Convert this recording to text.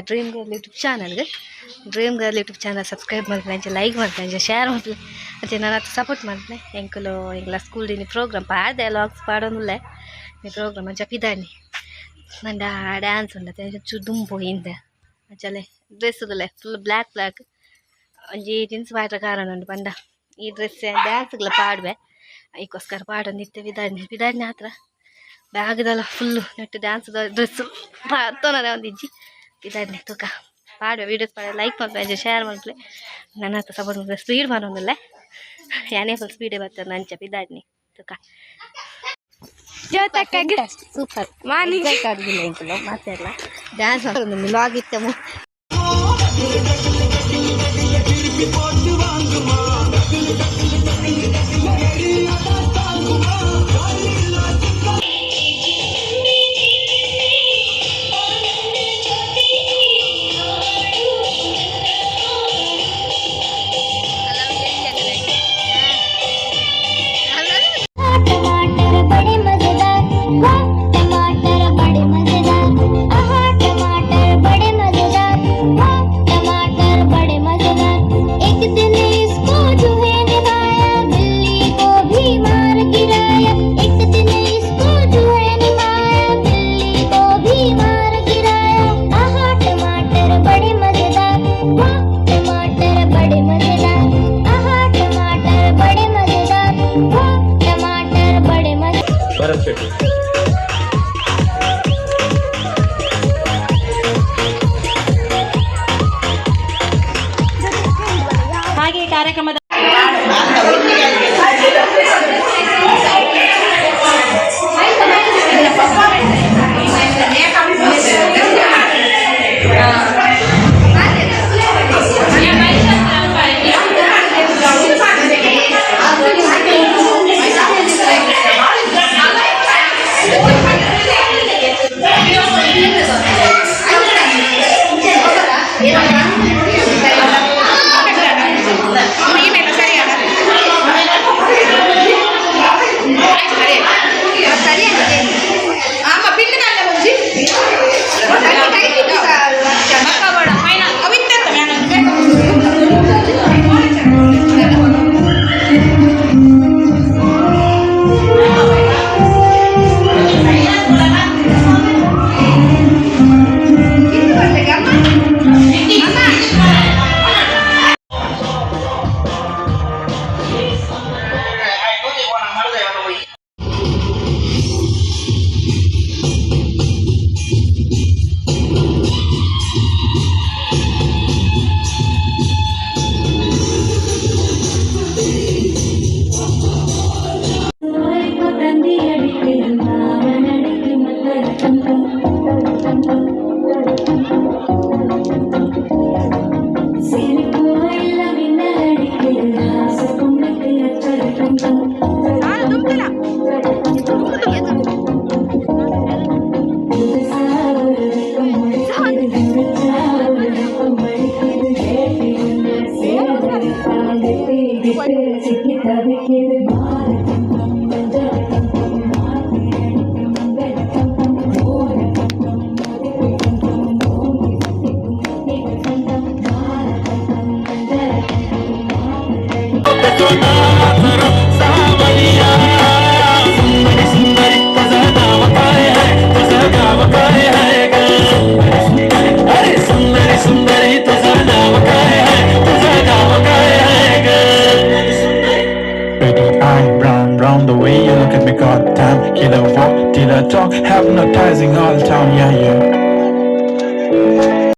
Dream girl YouTube ಚಾನಲ್ಗೆ dream girl YouTube channel subscribe ಮಾಡ್ತಾನೆ like ಮಾಡ್ತಾನೆ ಶೇರ್ ಮಾಡ್ತಾನೆ ಮತ್ತು ನಾನು ಅದು ಸಪೋರ್ಟ್ ಮಾಡ್ತಾನೆ ಎಂಕಲು ಎಂಗ್ಲ ಸ್ಕೂಲ್ ನೀ ಪ್ರೋಗ್ರಾಮ್ ಪಾಡ್ದೆ ಲಾಗ್ಸ್ ಪಾಡೋನುಲ್ಲೆ ನೀ ಪ್ರೋಗ್ರಾಮ್ ಅಂಚ ಪಿದಾನಿ ನಂಡ ಡ್ಯಾನ್ಸ್ ಉಂಡತೆ ಚು ದುಂಬು ಹಿಂದೆ ಅಂಚಲೆ ಡ್ರೆಸ್ಸುಗಳೇ ಫುಲ್ ಬ್ಲ್ಯಾಕ್ ಬ್ಲ್ಯಾಕ್ ಒಂಜಿ ಜೀನ್ಸ್ ಪಾಡ್ರ ಕಾರಣ ಉಂಡು ಪಂಡ ಈ ಡ್ರೆಸ್ ಡ್ಯಾನ್ಸ್ಗಳ ಪಾಡುವೆ ಅದಕ್ಕೋಸ್ಕರ ಪಾಡೋ ನಿತ್ಯ ವಿಧಾನಿ ವಿಧಾನಿ ಹತ್ರ ಬ್ಯಾಗ್ದೆಲ್ಲ ಫುಲ್ಲು ನೆಟ್ಟು ಡ್ಯಾನ್ಸ್ ಡ್ರೆಸ್ಸು ತೋನೇ ಒಂದಿಜ್ಜಿ ಇದಾದ್ನೆ ತೂಕ. ಪಾಡ ವೀಡಿಯೋಸ್ ಪಾಡ ಲೈಕ್ ಮಾಡ್ಬೇ ಶೇರ್ ಮಾಡ್ಬೇ ನನ್ನ ಹತ್ರ ಸಪೋರ್ಟ್ ಮಾಡ್ತಾರೆ ಸ್ಪೀಡ್ ಮಾಡೋದಲ್ಲ ಯಾನೇ ಫುಲ್ ಸ್ಪೀಡೇ ಬರ್ತಾರೆ ನನ್ನ ಚಪ್ ಇದಾದ್ನಿ ತೂಕ. ಸೂಪರ್ ಮಾತಾಡಲ್ಲ ಡ್ಯಾನ್ಸ್ ಮಾಡೋದು ಮಿಲಾಗಿತ್ತಮ್ಮ Thank. टमाटर बड़े मज़ेदार टमाटर बड़े मज़ेदार Tonight, the way you look at me, goddamn. Killer walk, dealer talk, hypnotizing all town, yeah, yeah.